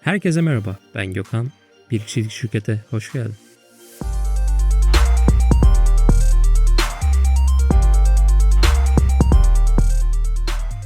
Herkese merhaba, ben Gökhan. Bir kişilik şirkete hoş geldin.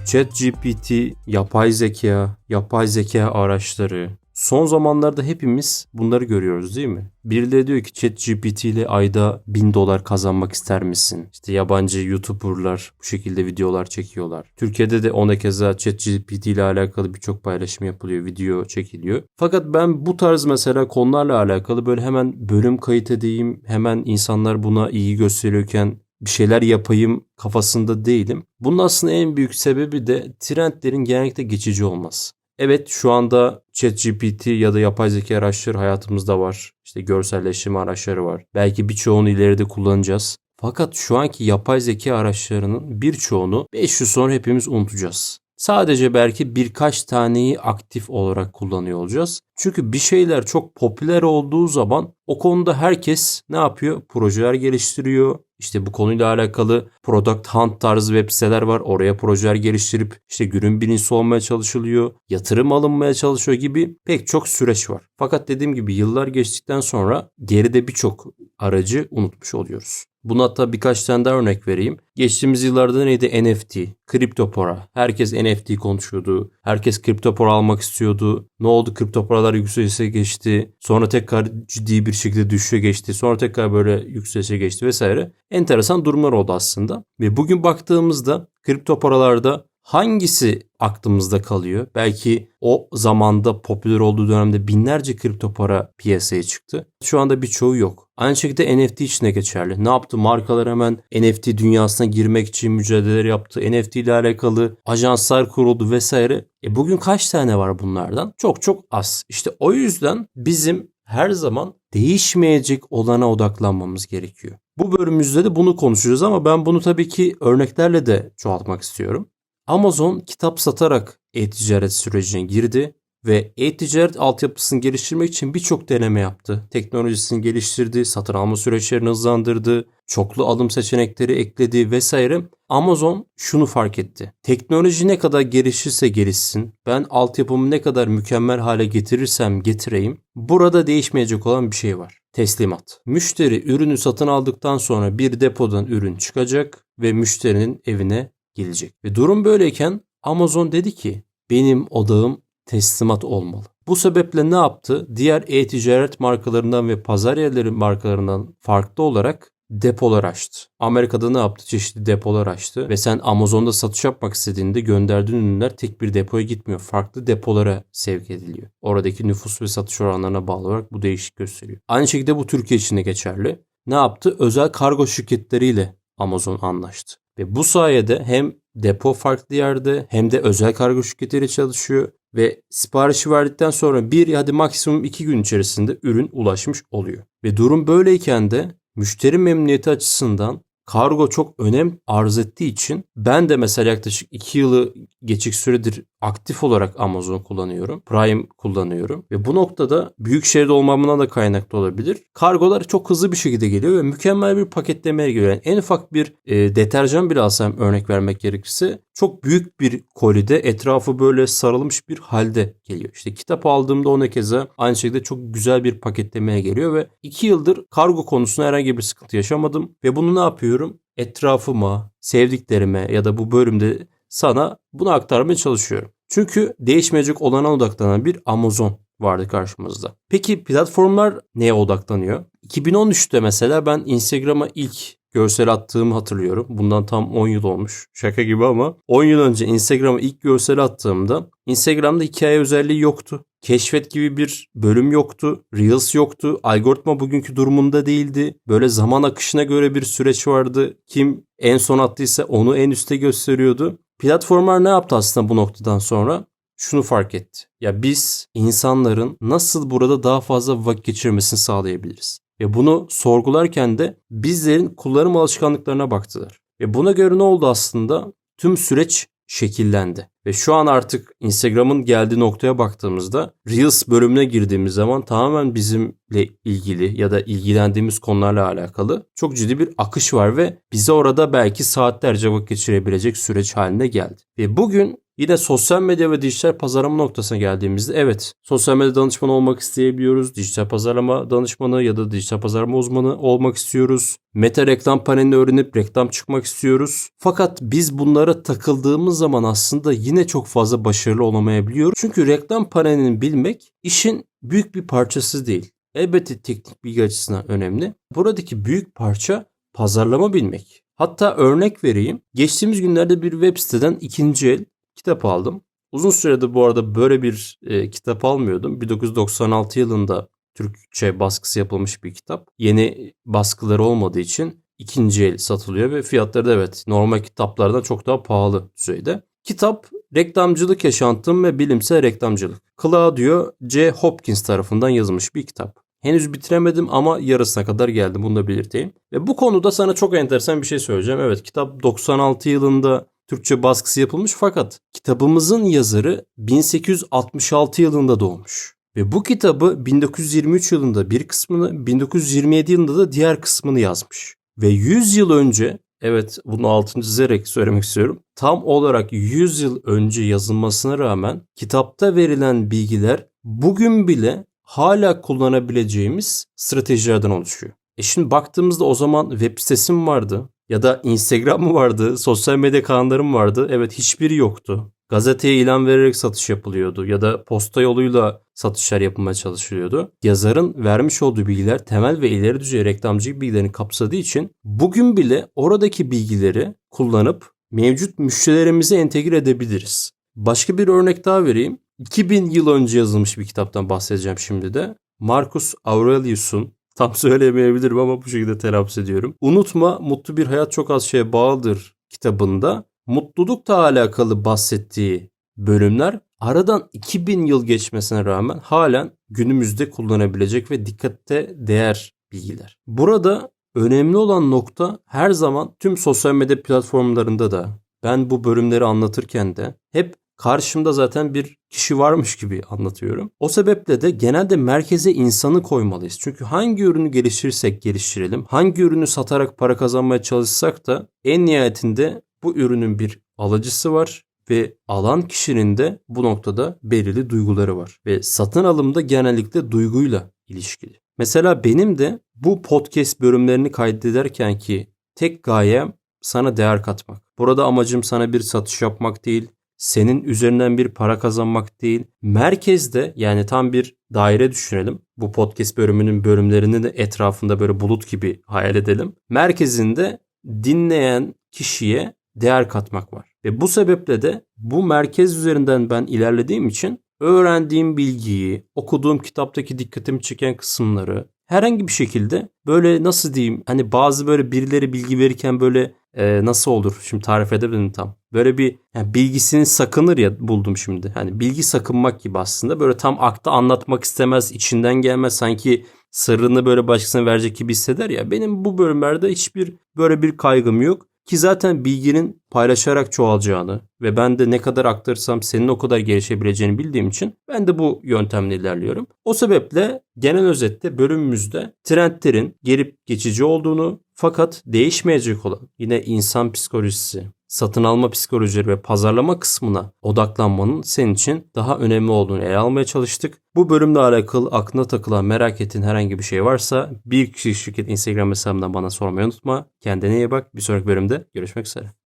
ChatGPT, yapay zeka, yapay zeka araçları. Son zamanlarda hepimiz bunları görüyoruz değil mi? Birileri diyor ki ChatGPT ile ayda 1000 dolar kazanmak ister misin? İşte yabancı YouTuber'lar bu şekilde videolar çekiyorlar. Türkiye'de de ona keza ChatGPT ile alakalı birçok paylaşım yapılıyor, video çekiliyor. Fakat ben bu tarz mesela konularla alakalı böyle hemen bölüm kayıt edeyim, hemen insanlar buna iyi gösteriyorken bir şeyler yapayım kafasında değilim. Bunun aslında en büyük sebebi de trendlerin genellikle geçici olması. Evet şu anda ChatGPT ya da yapay zeka araçları hayatımızda var. İşte görselleştirme araçları var. Belki birçoğunu ileride kullanacağız. Fakat şu anki yapay zeka araçlarının birçoğunu 5 yıl sonra hepimiz unutacağız. Sadece belki birkaç taneyi aktif olarak kullanıyor olacağız. Çünkü bir şeyler çok popüler olduğu zaman o konuda herkes ne yapıyor? Projeler geliştiriyor. İşte bu konuyla alakalı Product Hunt tarzı web siteler var. Oraya projeler geliştirip işte günün birincisi olmaya çalışılıyor. Yatırım alınmaya çalışıyor gibi pek çok süreç var. Fakat dediğim gibi yıllar geçtikten sonra geride birçok aracı unutmuş oluyoruz. Buna hatta birkaç tane daha örnek vereyim. Geçtiğimiz yıllarda neydi? NFT, kripto para. Herkes NFT konuşuyordu. Herkes kripto para almak istiyordu. Ne oldu? Kripto paralar yükselişe geçti. Sonra tekrar ciddi bir şekilde düşüşe geçti. Sonra tekrar böyle yükselişe geçti vesaire. Enteresan durumlar oldu aslında. Ve bugün baktığımızda kripto paralarda hangisi aklımızda kalıyor? Belki o zamanda popüler olduğu dönemde binlerce kripto para piyasaya çıktı. Şu anda birçoğu yok. Aynı şekilde NFT için de geçerli. Ne yaptı? Markalar hemen NFT dünyasına girmek için mücadeleler yaptı. NFT ile alakalı ajanslar kuruldu vesaire. E bugün kaç tane var bunlardan? Çok çok az. İşte o yüzden bizim her zaman değişmeyecek olana odaklanmamız gerekiyor. Bu bölümümüzde de bunu konuşacağız ama ben bunu tabii ki örneklerle de çoğaltmak istiyorum. Amazon kitap satarak e-ticaret sürecine girdi ve e-ticaret altyapısını geliştirmek için birçok deneme yaptı. Teknolojisini geliştirdi, satın alma süreçlerini hızlandırdı, çoklu alım seçenekleri ekledi vesaire. Amazon şunu fark etti. Teknoloji ne kadar gelişirse gelişsin, ben altyapımı ne kadar mükemmel hale getirirsem getireyim, burada değişmeyecek olan bir şey var. Teslimat. Müşteri ürünü satın aldıktan sonra bir depodan ürün çıkacak ve müşterinin evine gelecek. Ve durum böyleyken Amazon dedi ki benim odağım teslimat olmalı. Bu sebeple ne yaptı? Diğer e-ticaret markalarından ve pazar yerleri markalarından farklı olarak depolar açtı. Amerika'da ne yaptı? Çeşitli depolar açtı ve sen Amazon'da satış yapmak istediğinde gönderdiğin ürünler tek bir depoya gitmiyor. Farklı depolara sevk ediliyor. Oradaki nüfus ve satış oranlarına bağlı olarak bu değişik gösteriyor. Aynı şekilde bu Türkiye için de geçerli. Ne yaptı? Özel kargo şirketleriyle Amazon anlaştı. Ve bu sayede hem depo farklı yerde hem de özel kargo şirketiyle çalışıyor ve siparişi verdikten sonra bir hadi maksimum iki gün içerisinde ürün ulaşmış oluyor. Ve durum böyleyken de müşteri memnuniyeti açısından kargo çok önem arz ettiği için ben de mesela yaklaşık 2 yılı geçik süredir aktif olarak Amazon kullanıyorum. Prime kullanıyorum. Ve bu noktada büyük şehirde olmamdan da kaynaklı olabilir. Kargolar çok hızlı bir şekilde geliyor ve mükemmel bir paketlemeye geliyor. Yani en ufak bir e, deterjan bile alsam örnek vermek gerekirse çok büyük bir kolide etrafı böyle sarılmış bir halde geliyor. İşte kitap aldığımda ona keza aynı şekilde çok güzel bir paketlemeye geliyor ve 2 yıldır kargo konusunda herhangi bir sıkıntı yaşamadım. Ve bunu ne yapıyorum? Etrafıma, sevdiklerime ya da bu bölümde sana bunu aktarmaya çalışıyorum. Çünkü değişmeyecek olana odaklanan bir Amazon vardı karşımızda. Peki platformlar neye odaklanıyor? 2013'te mesela ben Instagram'a ilk görsel attığımı hatırlıyorum. Bundan tam 10 yıl olmuş. Şaka gibi ama 10 yıl önce Instagram'a ilk görsel attığımda Instagram'da hikaye özelliği yoktu. Keşfet gibi bir bölüm yoktu. Reels yoktu. Algoritma bugünkü durumunda değildi. Böyle zaman akışına göre bir süreç vardı. Kim en son attıysa onu en üste gösteriyordu. Platformlar ne yaptı aslında bu noktadan sonra? Şunu fark etti. Ya biz insanların nasıl burada daha fazla vakit geçirmesini sağlayabiliriz? Ve bunu sorgularken de bizlerin kullanım alışkanlıklarına baktılar. Ve buna göre ne oldu aslında? Tüm süreç şekillendi. Ve şu an artık Instagram'ın geldiği noktaya baktığımızda Reels bölümüne girdiğimiz zaman tamamen bizimle ilgili ya da ilgilendiğimiz konularla alakalı çok ciddi bir akış var ve bize orada belki saatlerce vakit geçirebilecek süreç haline geldi. Ve bugün Yine sosyal medya ve dijital pazarlama noktasına geldiğimizde evet sosyal medya danışmanı olmak isteyebiliyoruz. Dijital pazarlama danışmanı ya da dijital pazarlama uzmanı olmak istiyoruz. Meta reklam panelini öğrenip reklam çıkmak istiyoruz. Fakat biz bunlara takıldığımız zaman aslında yine çok fazla başarılı olamayabiliyoruz. Çünkü reklam panelini bilmek işin büyük bir parçası değil. Elbette teknik bilgi açısından önemli. Buradaki büyük parça pazarlama bilmek. Hatta örnek vereyim. Geçtiğimiz günlerde bir web siteden ikinci el kitap aldım. Uzun süredir bu arada böyle bir e, kitap almıyordum. 1996 yılında Türkçe baskısı yapılmış bir kitap. Yeni baskıları olmadığı için ikinci el satılıyor ve fiyatları da evet normal kitaplardan çok daha pahalı düzeyde. Kitap reklamcılık yaşantım ve bilimsel reklamcılık. Claudio C. Hopkins tarafından yazılmış bir kitap. Henüz bitiremedim ama yarısına kadar geldim bunu da belirteyim. Ve bu konuda sana çok enteresan bir şey söyleyeceğim. Evet kitap 96 yılında Türkçe baskısı yapılmış fakat kitabımızın yazarı 1866 yılında doğmuş. Ve bu kitabı 1923 yılında bir kısmını, 1927 yılında da diğer kısmını yazmış. Ve 100 yıl önce, evet bunu altını çizerek söylemek istiyorum. Tam olarak 100 yıl önce yazılmasına rağmen kitapta verilen bilgiler bugün bile hala kullanabileceğimiz stratejilerden oluşuyor. E şimdi baktığımızda o zaman web sitesi mi vardı? Ya da Instagram mı vardı? Sosyal medya kanallarım vardı? Evet hiçbiri yoktu. Gazeteye ilan vererek satış yapılıyordu ya da posta yoluyla satışlar yapılmaya çalışılıyordu. Yazarın vermiş olduğu bilgiler temel ve ileri düzey reklamcılık bilgilerini kapsadığı için bugün bile oradaki bilgileri kullanıp mevcut müşterilerimize entegre edebiliriz. Başka bir örnek daha vereyim. 2000 yıl önce yazılmış bir kitaptan bahsedeceğim şimdi de. Marcus Aurelius'un tam söyleyemeyebilirim ama bu şekilde telaffuz ediyorum. Unutma mutlu bir hayat çok az şeye bağlıdır kitabında mutlulukla alakalı bahsettiği bölümler aradan 2000 yıl geçmesine rağmen halen günümüzde kullanabilecek ve dikkatte değer bilgiler. Burada önemli olan nokta her zaman tüm sosyal medya platformlarında da ben bu bölümleri anlatırken de hep karşımda zaten bir kişi varmış gibi anlatıyorum. O sebeple de genelde merkeze insanı koymalıyız. Çünkü hangi ürünü geliştirirsek geliştirelim, hangi ürünü satarak para kazanmaya çalışsak da en nihayetinde bu ürünün bir alıcısı var ve alan kişinin de bu noktada belirli duyguları var. Ve satın alımda genellikle duyguyla ilişkili. Mesela benim de bu podcast bölümlerini kaydederken ki tek gayem sana değer katmak. Burada amacım sana bir satış yapmak değil, senin üzerinden bir para kazanmak değil. Merkezde yani tam bir daire düşünelim. Bu podcast bölümünün bölümlerini de etrafında böyle bulut gibi hayal edelim. Merkezinde dinleyen kişiye değer katmak var. Ve bu sebeple de bu merkez üzerinden ben ilerlediğim için öğrendiğim bilgiyi, okuduğum kitaptaki dikkatimi çeken kısımları herhangi bir şekilde böyle nasıl diyeyim hani bazı böyle birileri bilgi verirken böyle e, nasıl olur şimdi tarif edebilirim tam. Böyle bir yani bilgisini sakınır ya buldum şimdi. Hani bilgi sakınmak gibi aslında böyle tam akta anlatmak istemez, içinden gelmez sanki sırrını böyle başkasına verecek gibi hisseder ya. Benim bu bölümlerde hiçbir böyle bir kaygım yok. Ki zaten bilginin paylaşarak çoğalacağını ve ben de ne kadar aktarırsam senin o kadar gelişebileceğini bildiğim için ben de bu yöntemle ilerliyorum. O sebeple genel özette bölümümüzde trendlerin gelip geçici olduğunu fakat değişmeyecek olan yine insan psikolojisi, satın alma psikolojileri ve pazarlama kısmına odaklanmanın senin için daha önemli olduğunu ele almaya çalıştık. Bu bölümle alakalı aklına takılan merak ettiğin herhangi bir şey varsa bir kişi şirket Instagram hesabından bana sormayı unutma. Kendine iyi bak. Bir sonraki bölümde görüşmek üzere.